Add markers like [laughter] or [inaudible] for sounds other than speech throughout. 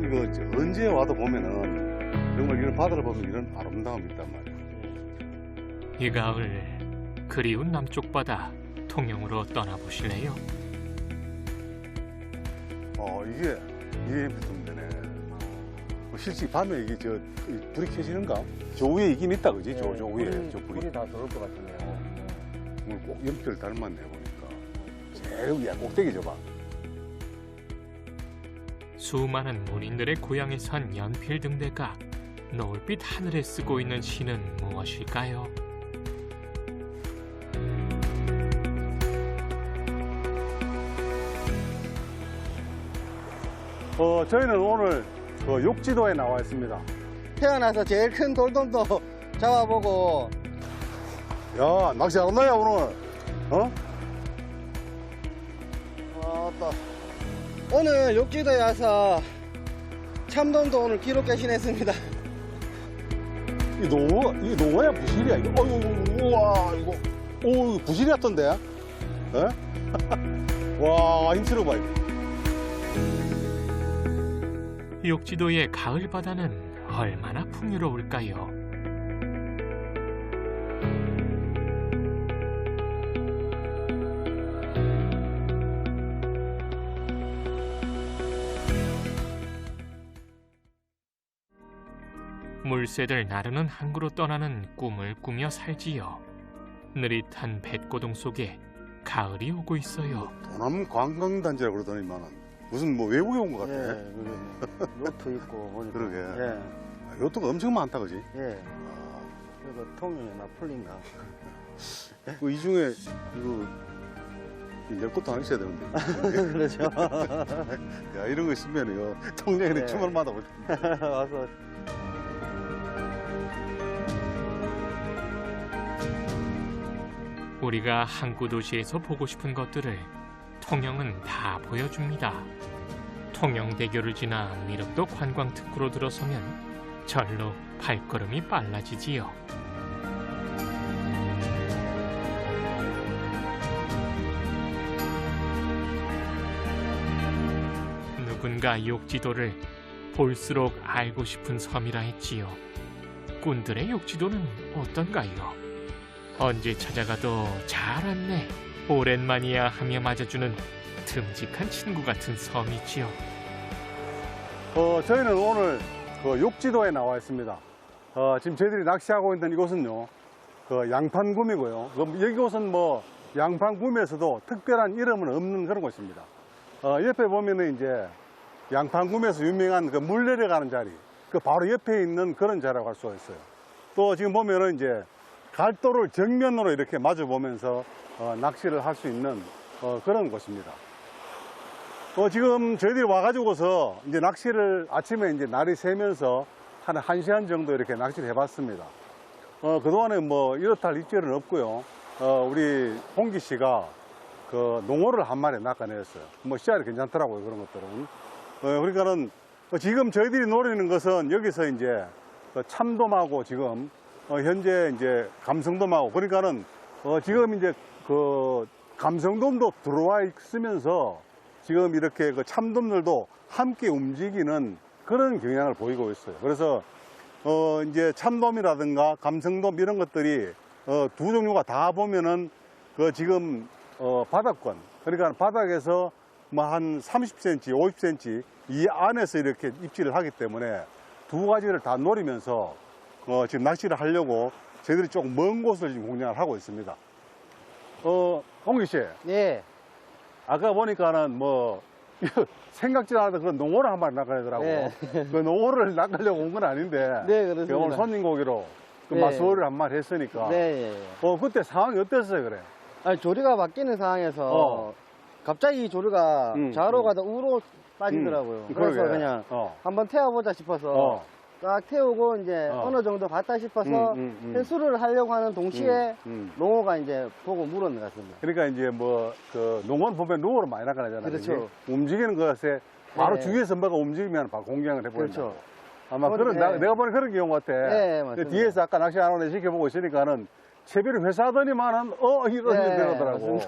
여러분 이거 저 언제 와도 보면은 정말 이런 바다를 보면 이런 아름다움이 있단 말이에요. 이 가을 그리운 남쪽 바다 통영으로 떠나보실래요? 어 이게 이게 붙으면 되네. 뭐 실제 밤에 이게 저이 불이 켜지는가? 저 위에 있긴 있다 그지? 저, 저 위에 저 불이. 불이 다 들어올 것 같은데요. 오늘 꼭 연필 닮았네 보니까. 제일 위에 꼭대기 줘봐. 수많은 문인들의 고향에서 한 연필 등대가 노을빛 하늘에 쓰고 있는 시는 무엇일까요? 어 저희는 오늘 그 욕지도에 나와 있습니다. 태어나서 제일 큰 돌돔도 잡아보고 야 낚시 안 나야 오늘. 어? 왔다. 오늘 욕지도에 와서 참돔도 오늘 기록 개신했습니다. 이 농어, 이 농어야 부실이야. 이거, 어유, 우와, 이거, 오, 이거 부실이 같던데? 에? 와, 힘쓰러 봐, 이거. 욕지도의 가을 바다는 얼마나 풍요로울까요? 물새들 나르는 항구로 떠나는 꿈을 꾸며 살지요. 느릿한 뱃고동 속에 가을이 오고 있어요. 도남 관광단지라고 그러더니만은 무슨 뭐 외국에 온 것 같아. 예, 그러네. 요트 있고 [laughs] 보니까. 그러게. 예, 아, 요트가 엄청 많다, 그지? 예. 아, 이거 통영에 나풀린가. [laughs] 그 이 중에, 이거, 내 것도 하나 있어야 되는데. [laughs] 그렇죠. 야, 이런 거 있으면요. 통영에 네. 춤을 맞아볼 텐데. 와서 우리가 항구 도시에서 보고 싶은 것들을 통영은 다 보여줍니다. 통영대교를 지나 미륵도 관광 특구로 들어서면 절로 발걸음이 빨라지지요. 누군가 욕지도를 볼수록 알고 싶은 섬이라 했지요. 꾼들의 욕지도는 어떤가요? 언제 찾아가도 잘 왔네. 오랜만이야 하며 맞아주는 듬직한 친구 같은 섬이지요. 어, 저희는 오늘 그 욕지도에 나와 있습니다. 어, 지금 저희들이 낚시하고 있는 이곳은요, 그 양판구미고요. 그럼 여기 곳은 뭐 양판구미에서도 특별한 이름은 없는 그런 곳입니다. 어, 옆에 보면은 이제 양판구미에서 유명한 그 물 내려가는 자리, 그 바로 옆에 있는 그런 자리라고 할 수가 있어요. 또 지금 보면은 이제 갈도를 정면으로 이렇게 마주 보면서 어, 낚시를 할 수 있는 어, 그런 곳입니다. 어, 지금 저희들이 와가지고서 이제 낚시를 아침에 이제 날이 새면서 한 1시간 정도 이렇게 낚시를 해봤습니다. 어, 그동안에 뭐 이렇다 할 입질은 없고요. 어, 우리 홍기 씨가 그 농어를 한 마리 낚아냈어요. 뭐 씨알이 괜찮더라고요. 그런 것들은. 어, 그러니까는 어, 지금 저희들이 노리는 것은 여기서 이제 그 참돔하고 지금 어, 현재 이제 감성돔하고 그러니까는 어, 지금 이제 그 감성돔도 들어와 있으면서 지금 이렇게 그 참돔들도 함께 움직이는 그런 경향을 보이고 있어요. 그래서 어 이제 참돔이라든가 감성돔 이런 것들이 어, 두 종류가 다 보면은 그 지금 어, 바닥권 그러니까 바닥에서 뭐 한 30cm, 50cm 이 안에서 이렇게 입질을 하기 때문에 두 가지를 다 노리면서 어, 지금 낚시를 하려고 저희들이 조금 먼 곳을 지금 공략을 하고 있습니다. 어, 홍기 씨. 예. 아까 보니까는 뭐 [laughs] 생각지도 않았던 그런 농어를 한 마리 낚아내더라고. 네. 그 농어를 [laughs] 낚으려고 온 건 아닌데. 네, 그 그렇습니다. 오늘 손님 고기로 그 네. 마수어를 한 마리 했으니까. 네, 예, 예. 어 그때 상황이 어땠어요 그래? 아니, 조리가 바뀌는 상황에서 어. 갑자기 조리가 음, 좌로 음. 가다 우로 빠지더라고요. 음, 그래서 그러게. 그냥 어. 한번 태워보자 싶어서 어. 딱 태우고 이제 어. 어. 느 정도 봤다 싶어서 음, 음, 음. 회수를 하려고 하는 동시에 음, 음. 농어가 이제 보고 물었는 것 같습니다. 그러니까 이제 뭐 그 농어는 보면 농어로 많이 낚아내잖아요. 그렇죠. 움직이는 것에 바로 네. 주위에서 뭐가 움직이면 바로 공격을 해버린다. 그렇죠. 아마 그건- 그런 나- 네. 내가 보는 그런 경우 같아. 네, 그 맞습니다. 뒤에서 아까 낚시 안 오네 지켜보고 있으니까는 채비를 회사하더니만은 어 이런 네, 데러더라고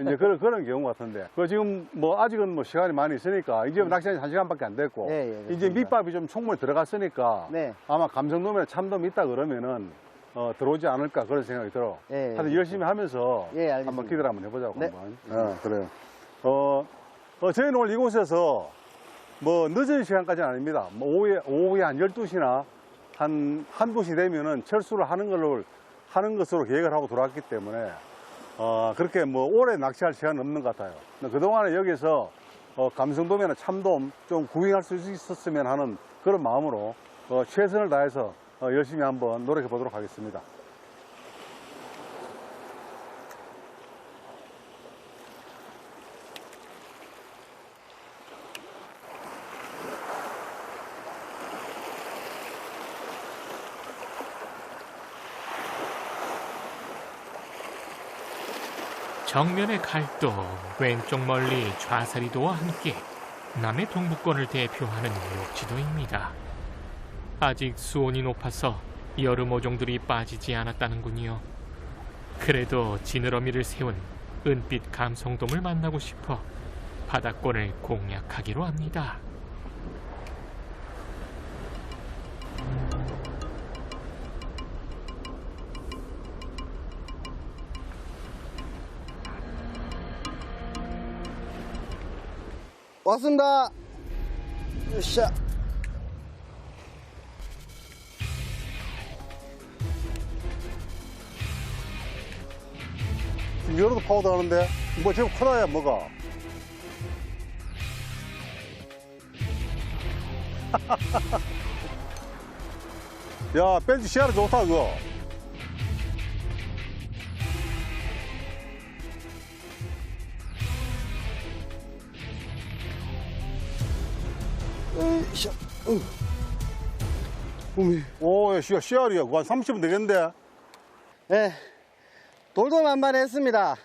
이제 그런 그런 경우 같은데 그 지금 뭐 아직은 뭐 시간이 많이 있으니까 이제 낚시 한 시간밖에 안 됐고 예, 예, 이제. 밑밥이 좀 충분히 들어갔으니까 네. 아마 감성돔이나 참돔이 있다 그러면은 어, 들어오지 않을까 그런 생각이 들어. 예, 예. 하여튼 열심히 하면서 예. 한번 기대를 한번 해보자고 네. 한번. 어, 그래요. 어, 어, 저희는 오늘 이곳에서 뭐 늦은 시간까지는 아닙니다. 뭐 오후에, 오후에 한 12시나 한, 한두 시 되면은 철수를 하는 걸로, 하는 것으로 계획을 하고 들어왔기 때문에, 어, 그렇게 뭐 오래 낚시할 시간은 없는 것 같아요. 그동안에 여기서 어, 감성돔이나 참돔 좀 구경할 수 있었으면 하는 그런 마음으로 어, 최선을 다해서 어, 열심히 한번 노력해 보도록 하겠습니다. 정면의 갈도 왼쪽 멀리 좌사리도와 함께 남해 동부권을 대표하는 욕지도입니다. 아직 수온이 높아서 여름 어종들이 빠지지 않았다는군요. 그래도 지느러미를 세운 은빛 감성돔을 만나고 싶어 바다권을 공략하기로 합니다. 왔습니다. 으쌰. 열어도 파우더 하는데 뭐 지금 크다야 뭐가 [laughs] 야 벤츠 시야는 좋다 그거 으쌰. 으. 어미. 오 시야 시야리야 그거 한 30분 되겠는데 네. 돌돔 한 마리 했습니다.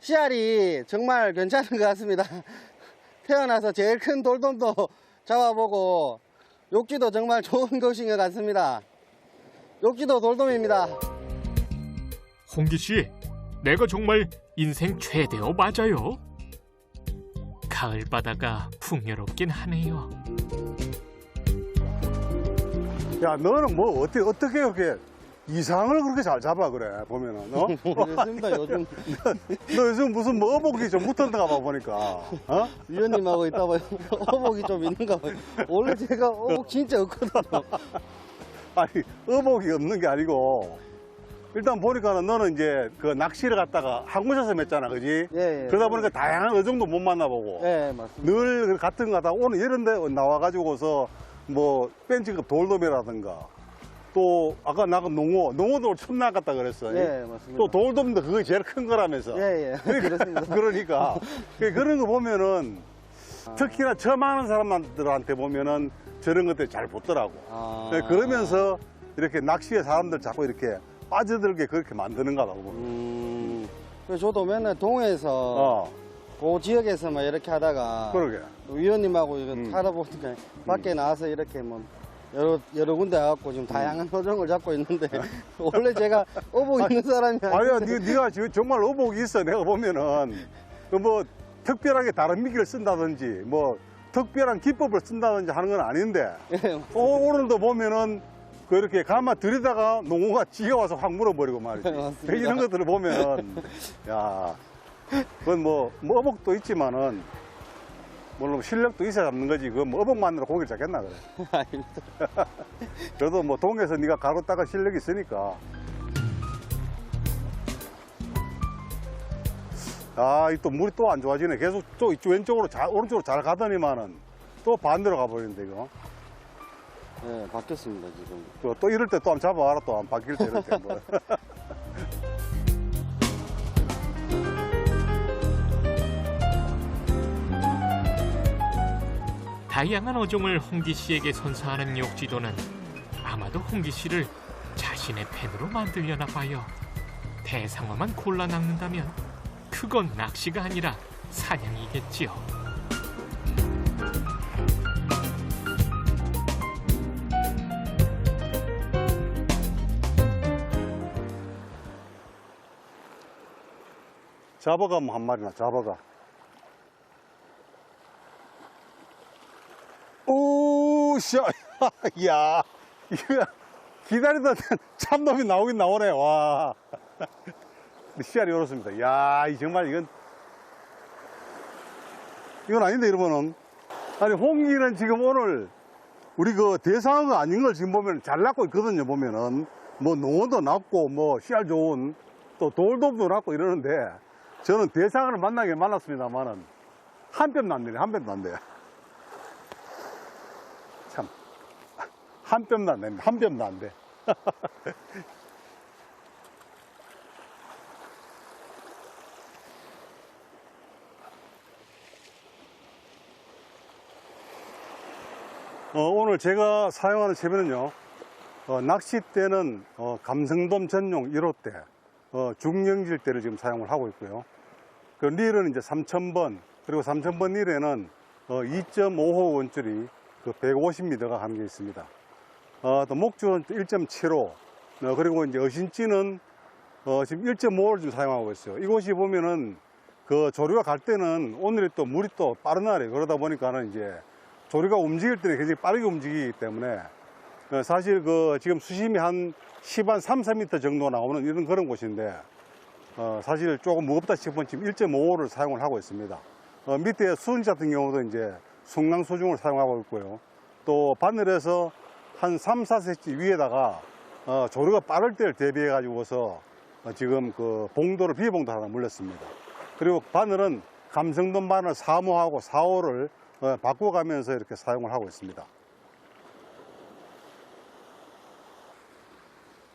씨알이 정말 괜찮은 것 같습니다. [laughs] 태어나서 제일 큰 돌돔도 잡아보고 욕지도 정말 좋은 [laughs] 곳인 것 같습니다. 욕지도 돌돔입니다. 홍기 씨, 내가 정말 인생 최대어 맞아요. 가을 바다가 풍요롭긴 하네요. 야 너는 뭐 어떻게 어떻게 그렇게 이상을 그렇게 잘 잡아 그래 보면은 어? [laughs] 그렇습니다. 요즘 [laughs] 너 요즘 무슨 뭐 어복이 좀 붙었는가 봐 보니까 어? 위원님하고 있다 보니 어복이 좀 있는가 봐요. 원래 제가 어복 진짜 없거든요. [laughs] 아니 어복이 없는 게 아니고 일단 보니까는 너는 이제 그 낚시를 갔다가 한 곳에서 맸잖아 그지 예, 예. 그러다 보니까 다양한 어종도 못 만나보고 네, 맞습니다. 늘 같은 거 하다 오늘 이런 데 나와가지고서 뭐 벤치급 돌돔이라든가 또 아까 나가 농어 농어도 처음 나갔다 그랬어 예, 맞습니다. 또 돌돔도 그게 제일 큰 거라면서 예, 예. [laughs] 그렇습니다. [laughs] 그러니까 그- 그런 거 보면은 특히나 처음 하는 사람들한테 보면은 저런 것들 잘 붙더라고 아. 네, 그러면서 이렇게 낚시에 사람들 자꾸 이렇게 빠져들게 그렇게 만드는가 봐. 보면. 음, 저도 맨날 동해에서 어, 그 지역에서만 이렇게 하다가 그러게. 위원님하고 이거 음. 하다 보니까 밖에 나와서 이렇게 뭐 여러 여러 군데 와갖고 지금 다양한 어종을 잡고 있는데 [laughs] 원래 제가 어복 있는 사람이 아니야, 니, 네가 지금 정말 어복이 있어. 내가 보면은 그뭐 특별하게 다른 미끼를 쓴다든지 뭐 특별한 기법을 쓴다든지 하는 건 아닌데 예, 어, 오늘도 보면은 그 이렇게 가마 들이다가 농어가 지가 와서 확 물어버리고 말이지. 맞습니다. 이런 것들을 보면은 야, 그건 뭐, 뭐 어복도 있지만은 물론 실력도 있어야 잡는 거지. 그 뭐 어복만으로 고기를 잡겠나 그래. [laughs] [laughs] 그래도 뭐 동에서 네가 가로 닦아 실력이 있으니까. 아, 이 또 물이 또 안 좋아지네. 계속 또 이쪽 왼쪽으로 잘, 오른쪽으로 잘 가더니만은 또 반대로 가버리는데, 이거. 예, 바뀌었습니다 지금. 또, 또 이럴 때 또 한번 잡아와라, 또 안 바뀔 때 이럴 때. 뭐. [laughs] 다양한 어종을 홍기 씨에게 선사하는 욕지도는 아마도 홍기 씨를 자신의 팬으로 만들려나 봐요. 대상어만 골라 낚는다면 그건 낚시가 아니라 사냥이겠지요. 잡아가 뭐한 마리나 잡아가. 오, 씨, [laughs] 야, 이거 기다리던 [laughs] 참놈이 나오긴 나오네, 와. 씨알이 이렇습니다. 야, 이 정말 이건, 이건 아닌데, 이러면은. 아니, 홍기는 지금 오늘 우리 그 대상어가 아닌 걸 지금 보면 잘 낳고 있거든요, 보면은. 뭐, 농어도 낳고, 뭐, 씨알 좋은, 또 돌돔도 낳고 이러는데, 저는 대상어를 만나게 만났습니다만은, 한뼘 났네, 한뼘 났네. 참. 한 뼘도 안 됩니다. 한 뼘도 안 돼. [laughs] 어, 오늘 제가 사용하는 채비는요, 어, 낚싯대는 어, 감성돔 전용 1호대, 어, 중영질대를 지금 사용을 하고 있고요. 그 릴은 이제 3000번, 그리고 3000번 릴에는 어, 2.5호 원줄이 그 150m가 담겨 있습니다. 어, 또 목줄은 1.75, 어, 그리고 이제 어신찌는 어, 지금 1.5를 좀 사용하고 있어요. 이곳이 보면은 그 조류가 갈 때는 오늘이 또 물이 또 빠른 날이에요. 그러다 보니까는 이제 조류가 움직일 때는 굉장히 빠르게 움직이기 때문에 어, 사실 그 지금 수심이 한 10, 한 3, 4m 정도 나오는 이런 그런 곳인데 어, 사실 조금 무겁다 싶으면 지금 1.5호를 사용을 하고 있습니다. 어, 밑에 수은지 같은 경우도 이제 순강 소중을 사용하고 있고요. 또 바늘에서 한 3, 4cm 위에다가 어, 조류가 빠를 때를 대비해 가지고서 어, 지금 그 봉도를 비봉도 하나 물렸습니다. 그리고 바늘은 감성돔 바늘 3호하고 4호를 어, 바꿔가면서 이렇게 사용을 하고 있습니다.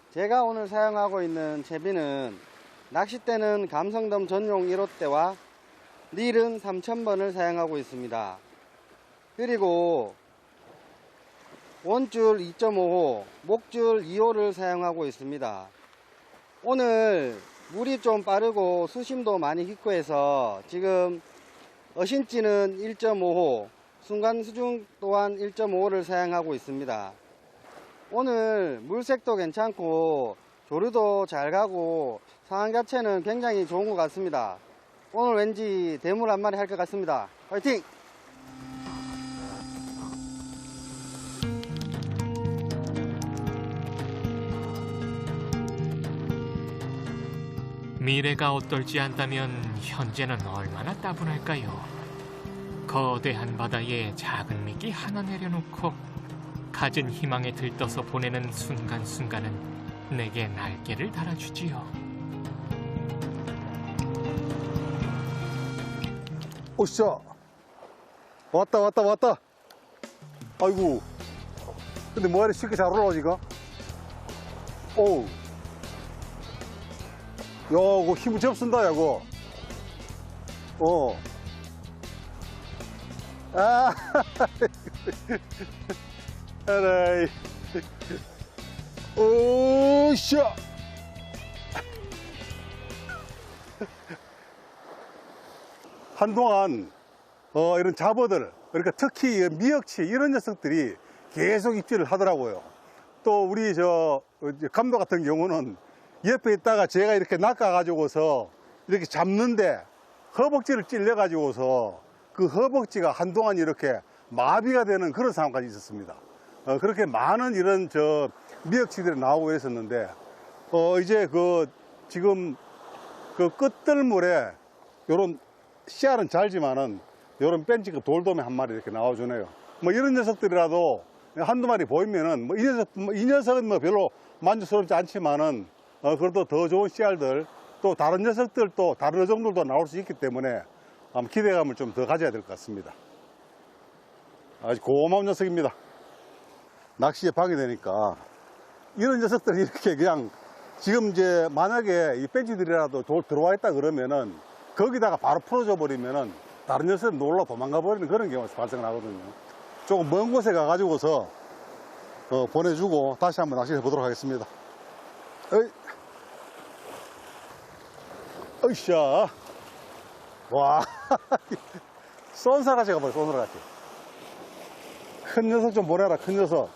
제가 오늘 사용하고 있는 채비는 낚싯대는 감성돔 전용 1호대와 릴은 3000번을 사용하고 있습니다. 그리고 원줄 2.5호, 목줄 2호를 사용하고 있습니다. 오늘 물이 좀 빠르고 수심도 많이 깊고 해서 지금 어신찌는 1.5호, 순간 수중 또한 1.5호를 사용하고 있습니다. 오늘 물색도 괜찮고 조류도 잘 가고 상황 자체는 굉장히 좋은 것 같습니다. 오늘 왠지 대물 한 마리 할 것 같습니다. 화이팅! 미래가 어떨지 안다면 현재는 얼마나 따분할까요? 거대한 바다에 작은 미끼 하나 내려놓고 가진 희망에 들떠서 보내는 순간순간은 내게 날개를 달아주지요. 오씨자 왔다 왔다 왔다. 아이고. 근데 뭐 이렇게 쉽게 잘 올라오지 이거 오우. 야 이거 힘을 접쓴다 야 이거. 어. 아, [laughs] 에라이. 오샤. 한동안 어, 이런 잡어들, 그러니까 특히 이 미역치 이런 녀석들이 계속 입질을 하더라고요. 또 우리 저 감독 같은 경우는 옆에 있다가 제가 이렇게 낚아 가지고서 이렇게 잡는데 허벅지를 찔려 가지고서 그 허벅지가 한동안 이렇게 마비가 되는 그런 상황까지 있었습니다. 어, 그렇게 많은 이런 저 미역치들이 나오고 있었는데 어, 이제 그 지금 그 끝들물에 요런 씨알은 잘지만은 요런 뺀지급 돌돔이 한 마리 이렇게 나와주네요. 뭐 이런 녀석들이라도 한두 마리 보이면은 뭐 이 녀석, 뭐이 녀석은 뭐 별로 만족스럽지 않지만은 어, 그래도 더 좋은 씨알들 또 다른 녀석들 또 다른 어종들도 나올 수 있기 때문에 아마 기대감을 좀 더 가져야 될 것 같습니다. 아주 고마운 녀석입니다. 낚시에 방해되니까 이런 녀석들이 이렇게 그냥 지금 이제 만약에 이 벤치들이라도 돌 들어와 있다 그러면은 거기다가 바로 풀어져 버리면은 다른 녀석이 놀러 도망가 버리는 그런 경우가 발생을 하거든요. 조금 먼 곳에 가가지고서 어, 보내주고 다시 한번 낚시해 보도록 하겠습니다. 어이. 어이샤. 와. 쏜사같이 가버려, 쏜사같이. 큰 녀석 좀 보내라, 큰 녀석.